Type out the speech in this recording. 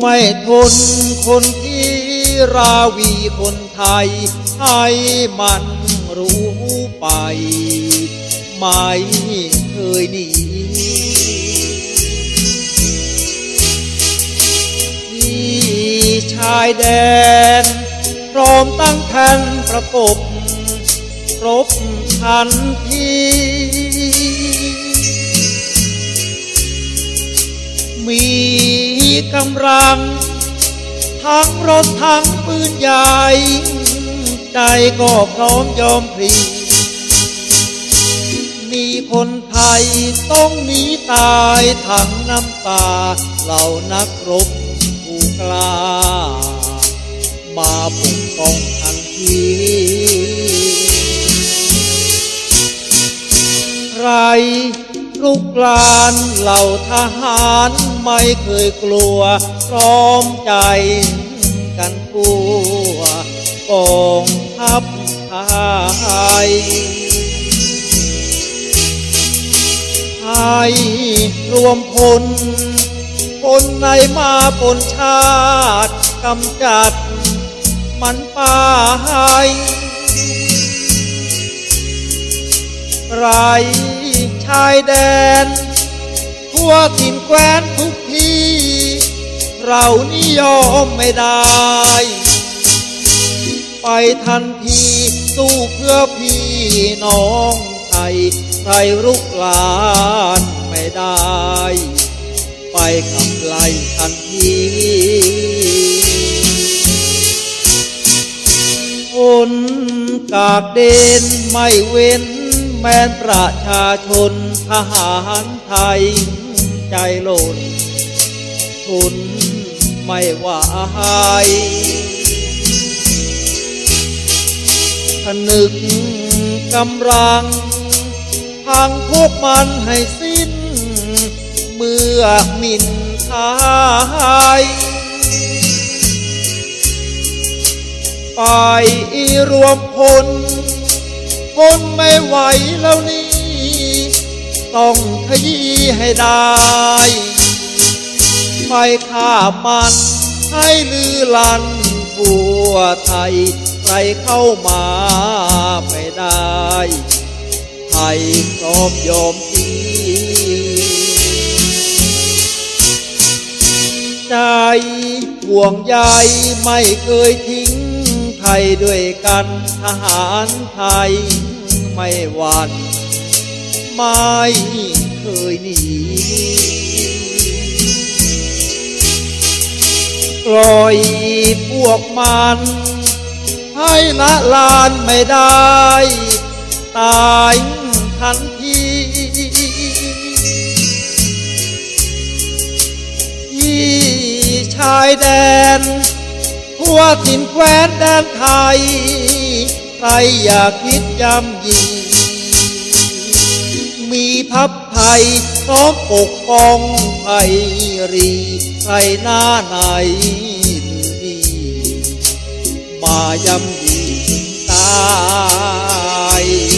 ไม่ทนคนที่ราวีคนไทย ให้มันรู้ไป ไม่เคยหนีที่ชายแดนพร้อมตั้งแผ่นประกบรบทันทีมี กำลัง ทั้งรถทั้งปืนใหญ่ ใจก็พร้อมยอมพลีมีคนไทยต้องหนีตายทั้งน้ำตา เหล่านักรบผู้กล้า มาปกป้องทันทีใคร ลุกลานเหล่าทหารไม่เคยกลัวพร้อมใจกันทั่วกองทัพไทยไทยรวมพลคนในมาปนชาติกำจัดมันไปไร ชายแดน ทั่วถิ่นแคว้นทุกที่ เรานิยอมไม่ได้ ไปทันทีสู้เพื่อพี่น้องไทยใครรุกลานไม่ได้ ไปขับไล่ทันทีคนกากเดนไม่เว้น แมนประชาชนทหารไทยใจหล่นทุนไม่ไหวผนึกกำลังพังพวกมันให้สิ้น เมื่อหมินทายไปรวมพล คนไม่ไหวแล้วนี่ ต้องขยี้ให้ได้ ไปฆ่ามันให้ลือลันทั่วไทย ใครเข้ามาไม่ได้ไทยพร้อมยอมทีใจห่วงใยไม่เคยทิ้งไทยด้วยกันทหารไทย ไม่หวั่นไม่เคยหนีปล่อยพวกมัน ให้ละลานไม่ได้ ตายทันทีที่ชายแดน ทั่วถิ่นแคว้นแดนไทย ใครอยากคิดยำยี มีพับไทยพร้อมปกป้องไทยรีใครหน้าไหนดีมายำยีตาย